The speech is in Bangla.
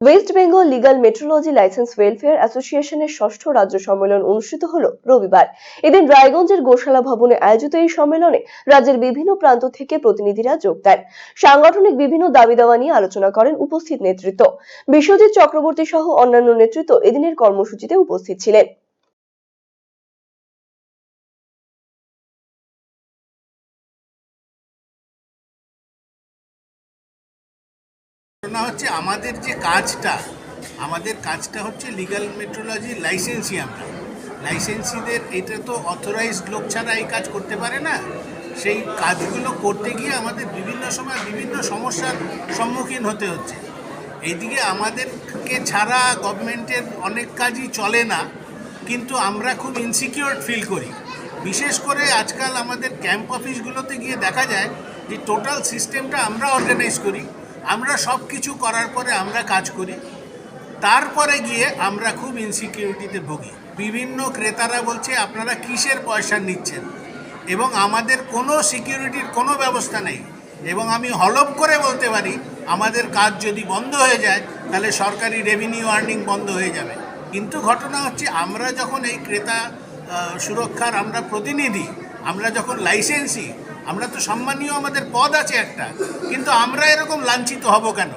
West Bengal legal metrology license welfare অ্যাসোসিয়েশনের ষষ্ঠ রাজ্য সম্মেলন অনুষ্ঠিত হল রবিবার। এদিন রায়গঞ্জের গোশালা ভবনে আয়োজিত এই সম্মেলনে রাজ্যের বিভিন্ন প্রান্ত থেকে প্রতিনিধিরা যোগ দেন। সাংগঠনিক বিভিন্ন দাবি দাওয়া নিয়ে আলোচনা করেন উপস্থিত নেতৃত্ব। বিশ্বজিৎ চক্রবর্তী সহ অন্যান্য নেতৃত্ব এদিনের কর্মসূচিতে উপস্থিত ছিলেন। ঘটনা হচ্ছে আমাদের যে কাজটা, আমাদের কাজটা হচ্ছে লিগ্যাল মেট্রোলজি লাইসেন্সি আমরা লাইসেন্সিদের এটা তো অথরাইজড লোক ছাড়া এই কাজ করতে পারে না। সেই কাজগুলো করতে গিয়ে আমাদের বিভিন্ন সময় বিভিন্ন সমস্যার সম্মুখীন হতে হচ্ছে। এইদিকে আমাদেরকে ছাড়া গভর্নমেন্টের অনেক কাজই চলে না, কিন্তু আমরা খুব ইনসিকিউর ফিল করি। বিশেষ করে আজকাল আমাদের ক্যাম্প অফিসগুলোতে গিয়ে দেখা যায় যে টোটাল সিস্টেমটা আমরা অর্গানাইজ করি। আমরা সব কিছু করার পরে আমরা কাজ করি। তারপরে গিয়ে আমরা খুব ইনসিকিউরিটিতে ভুগি। বিভিন্ন ক্রেতারা বলছে, আপনারা কিসের পয়সা নিচ্ছেন? এবং আমাদের কোনো সিকিউরিটির কোনো ব্যবস্থা নেই। এবং আমি হলপ করে বলতে পারি, আমাদের কাজ যদি বন্ধ হয়ে যায়, তাহলে সরকারি রেভিনিউ আর্নিং বন্ধ হয়ে যাবে। কিন্তু ঘটনা হচ্ছে, আমরা যখন এই ক্রেতা সুরক্ষার আমরা প্রতিনিধি, আমরা যখন লাইসেন্সি আমরা তো সম্মানীয় আমাদের পদ আছে একটা কিন্তু আমরা এরকম লাঞ্ছিত হব কেন?